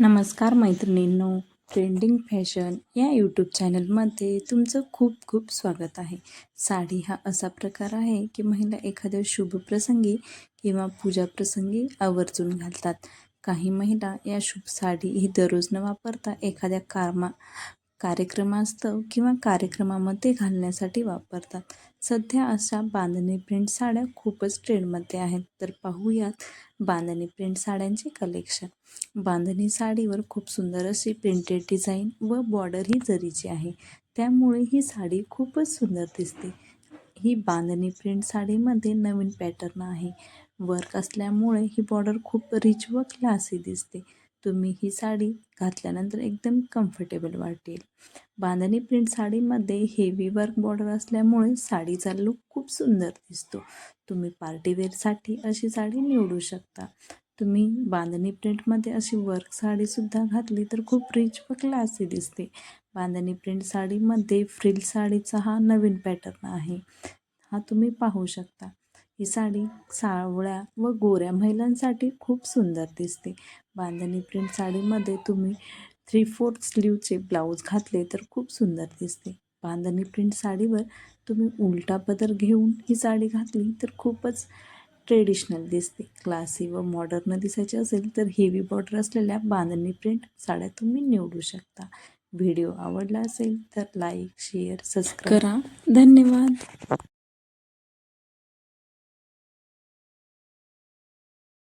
नमस्कार मैत्रिणींनो trending fashion या यूट्यूब चॅनलमध्ये तुमचं खूप खूप स्वागत आहे. साडी हा असा प्रकार आहे की महिला एखाद्या शुभप्रसंगी किंवा पूजाप्रसंगी आवर्जून घालतात. काही महिला या शुभ साडी ही दररोज न वापरता एखाद्या कारमा कार्यक्रमास्तव किंवा कार्यक्रमामध्ये घालण्यासाठी वापरतात. सध्या अशा बांधणी प्रिंट साड्या खूपच ट्रेंडमध्ये आहेत. तर पाहूयात बांधणी प्रिंट साड्यांचे कलेक्शन बांधणी साडीवर खूप सुंदर अशी प्रिंटेड डिझाईन व बॉर्डर ही जरीची आहे. त्यामुळे ही साडी खूपच सुंदर दिसते. ही बांधणी प्रिंट साडीमध्ये नवीन पॅटर्न आहे. वर्क असल्यामुळे ही बॉर्डर खूप रिच व क्लासी दिसते. तुम्ही ही साडी घातल्यानंतर एकदम कम्फर्टेबल वाटेल. बांधणी प्रिंट साडीमध्ये हेवी वर्क बॉर्डर असल्यामुळे साडीचा लुक खूप सुंदर दिसतो. तुम्ही पार्टीवेअरसाठी अशी साडी निवडू शकता. तुम्ही बांधणी प्रिंटमध्ये अशी वर्क साडीसुद्धा घातली तर खूप रिच व क्लासी दिसते. बांधणी प्रिंट साडीमध्ये फ्रिल साडीचा हा नवीन पॅटर्न आहे. हा तुम्ही पाहू शकता. ही साडी सावळ्या व गोऱ्या महिलांसाठी खूप सुंदर दिसते. बांधणी प्रिंट साडीमध्ये तुम्ही थ्री फोर्थ स्लीवचे ब्लाऊज घातले तर खूप सुंदर दिसते. बांधणी प्रिंट साडीवर तुम्ही उलटा पदर घेऊन ही साडी घातली तर खूपच ट्रेडिशनल दिसते. क्लासी व मॉडर्न दिसायचे असेल तर हेवी बॉर्डर असलेल्या बांधणी प्रिंट साड्या तुम्ही निवडू शकता. व्हिडिओ आवडला असेल तर लाईक शेअर सबस्क्राईब करा. धन्यवाद.